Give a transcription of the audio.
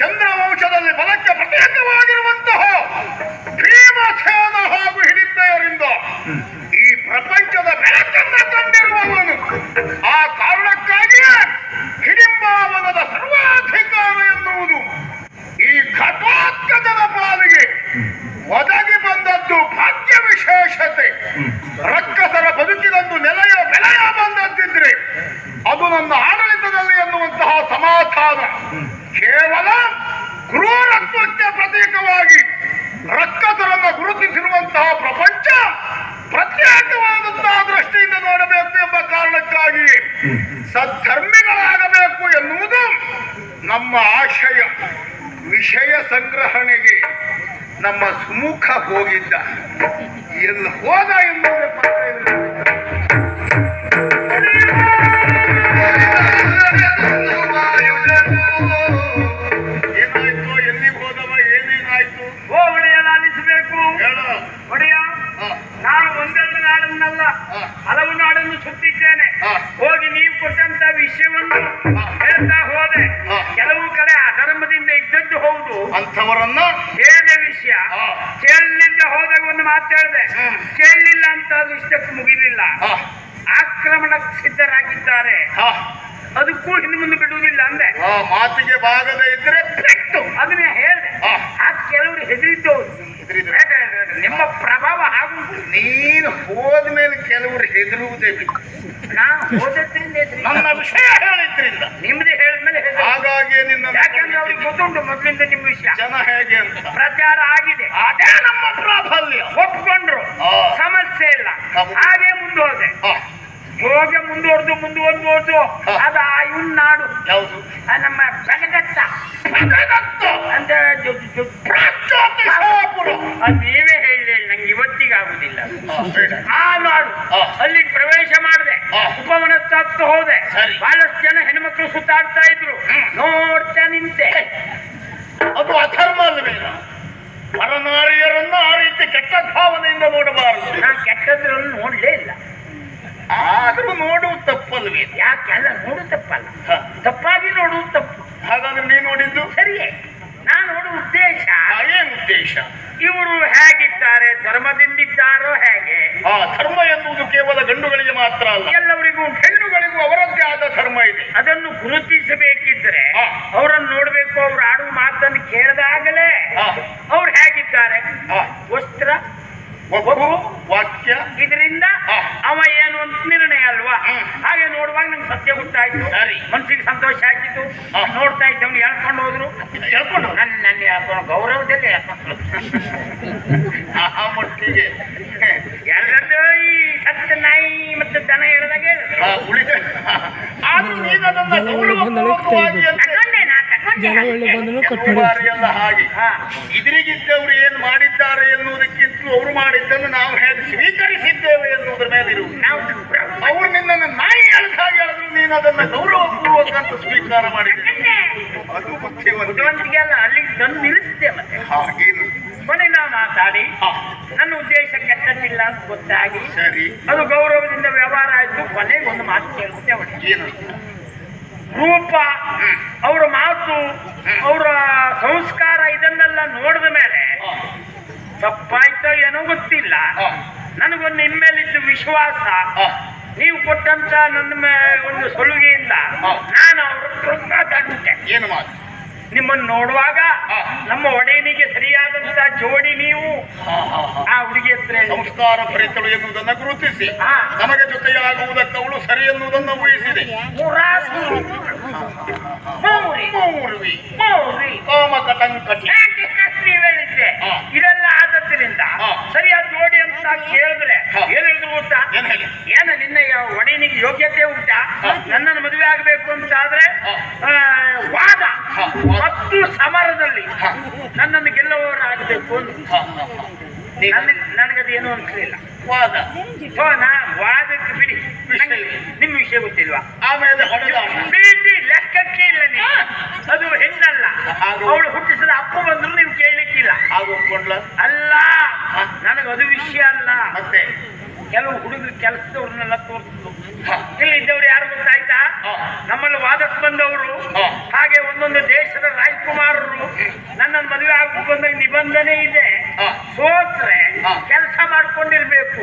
ಚಂದ್ರ ವಂಶದಲ್ಲಿ ಬಲಕ್ಕೆ ಪ್ರತ್ಯೇಕವಾಗಿರುವಂತಹ ಭೀಮಸೇನ ಹಾಗೂ ಹಿಡಿತೆಯರಿಂದ ಈ ಪ್ರಪಂಚದ ಬೆಳಕನ್ನ ತಂದಿರುವವನು. ಆ ಕಾರಣಕ್ಕಾಗಿಯೇ ಹಿಡಿಂಬಾವನದ ಸರ್ವಾಧಿಕಾರ ಎನ್ನುವುದು ಈ ಘಟೋತ್ಕಟದ ಪಾಲಿಗೆ ಒದಗಿ ಬಂದದ್ದು ಭಾಗ್ಯ ವಿಶೇಷತೆ. ರಕ್ಕಸರ ಬದುಕಿದಂದು ನೆಲೆಯ ಬೆಲೆಯ ಬಂದದ್ದಿದ್ರೆ ಅದು ನನ್ನ ಆಡಳಿತ ಸಮಾಧಾನ. ಕೇವಲ ಕ್ರೂರತ್ವಕ್ಕೆ ಪ್ರತೀಕವಾಗಿ ರಕ್ತದರನ್ನು ಗುರುತಿಸಿರುವಂತಹ ಪ್ರಪಂಚ ಪ್ರತ್ಯೇಕವಾದಂತಹ ದೃಷ್ಟಿಯಿಂದ ನೋಡಬೇಕು ಎಂಬ ಕಾರಣಕ್ಕಾಗಿ ಸತ್ಕರ್ಮಿಗಳಾಗಬೇಕು ಎನ್ನುವುದು ನಮ್ಮ ಆಶಯ. ವಿಷಯ ಸಂಗ್ರಹಣೆಗೆ ನಮ್ಮ ಸುಮುಖ ಹೋಗಿದ್ದ. ಎಲ್ಲಿ ಹೋದ ಎನ್ನುವ ನಾಡನ್ನಲ್ಲ ಹಲವು ನಾಡನ್ನು ಸುತ್ತಿದ್ದೇನೆ. ಹೋಗಿ ನೀವು ಕೊಟ್ಟಂತ ವಿಷಯವನ್ನು. ಹೇಳ್ತಾ ಹೋದೆ. ಕೆಲವು ಕಡೆ ಅಧರ್ಮದಿಂದ ಇದ್ದದ್ದು ಹೌದು. ಅಂಥವರನ್ನ? ಹೇಳಿದ ವಿಷಯ. ಕೇಳಲಿಂದ ಹೋದಾಗ ಒಂದು ಮಾತು ಹೇಳಿದೆ. ಹ್ಮ್. ಕೇಳಲಿಲ್ಲ ಅಂತ ಅದು ಇಷ್ಟಕ್ಕೆ ಮುಗಿಲಿಲ್ಲ ಆಕ್ರಮಣ ಆಕ್ರಮಣಕ್ಕೆ ಸಿದ್ಧರಾಗಿದ್ದಾರೆ ಅದಕ್ಕೂ ಹಿಂದೆ ಮುಂದೆ ಬಿಡುವುದಿಲ್ಲ ಅಂದೆ. ಹ, ಮಾತಿಗೆ ಬಾಗದೆ ಇದ್ರೆ ಅದನ್ನೇ ಹೇಳಿದೆ. ಆ ಕೆಲವರು ಹೆದರಿದ್ದವರು. ನಿಮ್ಮ ಪ್ರಭಾವ ಆಗುವುದು. ನೀನು ಹೋದ್ಮೇಲೆ ಕೆಲವರು ಹೆದರುವುದೇ ಬಿಟ್ಟು. ನಾ ಹೋದದ್ರಿಂದ ನನ್ನ ವಿಷಯ ಹೇಳಿದ್ರಿಂದ. ನಿಮ್ದು ಹೇಳಿದ್ಮೇಲೆ ಹಾಗಾಗಿ ನಿನ್ನ ಯಾಕಂದ್ರೆ ಅವ್ರಿಗೆ ಗೊತ್ತುಂಟು ಮೊದಲಿಂದ ನಿಮ್ಮ ವಿಷಯ. ಜನ ಹೇಗೆ ಅಂತ. ಪ್ರಚಾರ ಆಗಿದೆ. ಅದೇ ನಮ್ಮ ಪ್ರಾಬಲ್ಯ. ಒಪ್ಕೊಂಡ್ರು. ಸಮಸ್ಯೆ ಇಲ್ಲ. ಹೌದು. ಹಾಗೆ ಮುಂದುವರೆದೆ ಹ, ಹೋಗಿ ಮುಂದುವರೆದು ಮುಂದುವರೆದು. ಅದು ಆ ಇವನ್ ನಾಡು. ಆ ನಮ್ಮ ಬೆಳಗಟ್ಟ ಅದು ನೀವೇ ಹೇಳಿ ನಂಗೆ ಇವತ್ತಿಗೆ ಆಗುದಿಲ್ಲ. ಆ ನಾಡು ಅಲ್ಲಿ ಪ್ರವೇಶ ಮಾಡಿದೆ. ಉಪವನ ಉಪವನಸ್ಥಾಪ್ತ ಹೋದೆ. ಬಹಳಷ್ಟು ಜನ ಹೆಣ್ಮಕ್ಳು ಸುತ್ತಾಡ್ತಾ ಇದ್ರು. ನೋಡ್ತಾ ನಿಂತೆ. ಅದು ಅಧರ್ಮ ಅಲ್ವೇನ ಪರನಾರಿಯರನ್ನ ಆ ರೀತಿ ಕೆಟ್ಟ ಭಾವನೆಯಿಂದ ನೋಡಬಾರದು. ನಾನು ಕೆಟ್ಟದ್ರಲ್ಲಿ ನೋಡ್ಲೇ ಇಲ್ಲ. ಆದ್ರೂ ನೋಡುವುದು ತಪ್ಪಲ್ವೇ ಯಾಕೆಲ್ಲ ನೋಡು ತಪ್ಪಲ್ಲ. ತಪ್ಪಾಗಿ ನೋಡುವುದು ತಪ್ಪು. ಹಾಗಾದ್ರೆ ನೀ ನೋಡಿದ್ದು? ಸರಿಯೇ ನಾನು ನೋಡುವ ಉದ್ದೇಶ ಆ, ಏನ್ ಉದ್ದೇಶ ಇವರು ಹೇಗಿದ್ದಾರೆ ಧರ್ಮದಿಂದಿದ್ದಾರೋ ಹೇಗೆ ಆ ಧರ್ಮ ಎನ್ನುವುದು ಕೇವಲ ಗಂಡುಗಳಿಗೆ ಮಾತ್ರ ಅಲ್ಲ ಎಲ್ಲವರಿಗೂ. ಹೆಣ್ಣುಗಳಿಗೂ ಅವರದ್ದೇ ಆದ ಧರ್ಮ ಇದೆ ಅದನ್ನು ಗುರುತಿಸಬೇಕಿದ್ರೆ. ಅವರನ್ನು ನೋಡ್ಬೇಕು ಅವ್ರು ಆಡುವ ಮಾತನ್ನು ಕೇಳಿದಾಗಲೇ. ಅವ್ರು ಹೇಗಿದ್ದಾರೆ ವಸ್ತ್ರ ವಾಕ್ಯ ಇದರಿಂದ. ಅವ ಏನು ಅಂತ ನಿರ್ಣಯ ಅಲ್ವಾ ಹಾಗೆ ನೋಡುವಾಗ ನಂಗೆ ಸತ್ಯ ಗೊತ್ತಾಯ್ತು. ಸರಿ. ಮನ್ಸಿಗೆ ಸಂತೋಷ ಆಯ್ತಿತ್ತು. ನೋಡ್ತಾ ಇದ್ದವನು ಹೇಳ್ಕೊಂಡು ಹೋದ್ರು. ಹೇಳ್ಕೊಂಡು. ನನ್ನ ನನ್ನ ಹೇಳ್ಕೊಂಡು ಗೌರವದಲ್ಲಿ ಹೇಳ್ಕೊಂಡು ಆ ಆ ಮಟ್ಟಿಗೆ. ಎಲ್ಲರದ್ದು ಈ ಸತ್ತ ನಾಯಿ ಮತ್ತೆ ದನ ಹೇಳಿದಾಗ ಉಳಿದ ಆದ್ರೂ ನೀನು ಅದನ್ನ ಗೌರವಪೂರ್ವಕವಾಗಿ ಅಂತ ತಗೊಂಡೆ ನಾ ತಗೊಂಡೆ. ಜನ ಒಳ್ಳೆ ಬಂದ್ರು ಕಟ್ ಕೆಲವು ಮಾಡಿ ಬಾರಿ ಎಲ್ಲ ಹಾಗೆ. ಹಾ. ಏನು ಏನ್ ಮಾಡಿದ್ದಾರೆ ಎನ್ನುವುದಕ್ಕಿಂತಲೂ ಅವರು ಮಾಡಿದ್ದನ್ನು ನಾವು ಹೇಗೆ ಸ್ವೀಕರಿಸಿದ್ದೇವೆ ಎನ್ನುವುದರ ಮೇಲೆ ನೀನು ಅದನ್ನ ಗೌರವಪೂರ್ವಕ ಅಂತ ಸ್ವೀಕಾರ ಮಾಡಿದೆ ತಗೊಂಡೆ. ಅದು ಅಲ್ಲ ಅಲ್ಲಿಗೆ ತಂದು ನಿಲ್ಲಿಸಿದೆ ಮತ್ತೆ. ಹಾಗೇನು ಕೊನೆ ನಾವು ಮಾತಾಡಿ ನನ್ನ ಉದ್ದೇಶ ಕೆಟ್ಟದ್ದಿಲ್ಲ ಅಂತ ಗೊತ್ತಾಗಿ ಸರಿ. ಅದು ಗೌರವದಿಂದ ವ್ಯವಹಾರ ಆಯ್ತು. ಕೊನೆಗೆ ಒಂದು ಮಾತು ಏನು? ರೂಪ ಅವರ ಮಾತು ಅವರ ಸಂಸ್ಕಾರ ಇದನ್ನೆಲ್ಲ ನೋಡಿದ ಮೇಲೆ ತಪ್ಪಾಯ್ತೋ ಏನೋ ಗೊತ್ತಿಲ್ಲ. ನನಗೊಂದು ನಿಮ್ಮೇಲಿದ್ದು ವಿಶ್ವಾಸ. ಕೊಟ್ಟಂತ ನನ್ನ ಒಂದು ಸೊಲುಗೆಯಿಂದ ನಾನು ಅವ್ರ ಏನು ಮಾತು? ನಿಮ್ಮನ್ನು ನೋಡುವಾಗ ನಮ್ಮ ಒಡೆಯನಿಗೆ ಸರಿಯಾದಂತ ಜೋಡಿ ನೀವು. ಆ ಹುಡುಗಿ ಹತ್ರ. ಸಂಸ್ಕಾರ ಪರಿತಳು ಎನ್ನುವುದನ್ನು ಗುರುತಿಸಿ. ನಮಗೆ ಜೊತೆಯಾಗುವುದಕ್ಕೆ ಅವಳು ಸರಿ ಎನ್ನುವುದನ್ನು ಊಹಿಸಿದೆ. ಹೇಳಿದ್ದೆ. ಇದೆಲ್ಲ ಆದದ್ರಿಂದ ಸರಿಯಾದ ಜೋಡಿ ಅಂತ ಕೇಳಿದ್ರೆ. ಏನ್ ಹೇಳಿದ್ರು ಗೊತ್ತಾ? ಏನ್ ಹೇಳಿ? ಏನ ಯಾವ ಯೋಗ್ಯತೆ ಉಂಟಾ. ನನ್ನನ್ನು ಮದುವೆ ಆಗಬೇಕು ಅಂತ ಆದ್ರೆ ವಾದ. ಮತ್ತು ಸಮರದಲ್ಲಿ. ನನ್ನನ್ನು ಗೆಲ್ಲುವವರಾಗಬೇಕು ಅಂತ ಏನು ನನಗದೇನು ಅನ್ಸಲಿಲ್ಲ. ವಾದ. ನಾ ವಾದಕ್ಕೆ ಬಿಡಿ. ನಿಮ್ ವಿಷಯ ಗೊತ್ತಿಲ್ವಾ? ಆಮೇಲೆ ಪ್ರೀತಿ ಲೆಕ್ಕಕ್ಕೆ ಇಲ್ಲ ನೀವು ಅದು ಹೆಣ್ಣಲ್ಲ. ಅವಳು ಹುಟ್ಟಿಸಿದ ಅಪ್ಪ ಬಂದ್ರು ನೀವು ಕೇಳಲಿಕ್ಕಿಲ್ಲ ಹಾಗೆ ಒಪ್ಕೊಂಡ್ಲ ಅಲ್ಲ ಹಾ. ನನಗದು ವಿಷಯ ಅಲ್ಲ ಮತ್ತೆ ಕೆಲವು ಹುಡುಗರು ಕೆಲಸದವ್ರನ್ನೆಲ್ಲ ತೋರಿಸಿದ್ರು. ಇಲ್ಲಿ ಇದ್ದವ್ರು ಯಾರು ಗೊತ್ತಾಯ್ತಾ. ನಮ್ಮಲ್ಲಿ ವಾದಕ್ಕೆ ಬಂದವರು ಹಾಗೆ ಒಂದೊಂದು ದೇಶದ ರಾಜ್ಕುಮಾರರು ನನ್ನ ಮದುವೆ ಆಗ್ಬೇಕು ಬಂದಾಗ ನಿಬಂಧನೆ ಇದೆ. ಸೋತ್ರೆ ಕೆಲಸ ಮಾಡ್ಕೊಂಡಿರ್ಬೇಕು.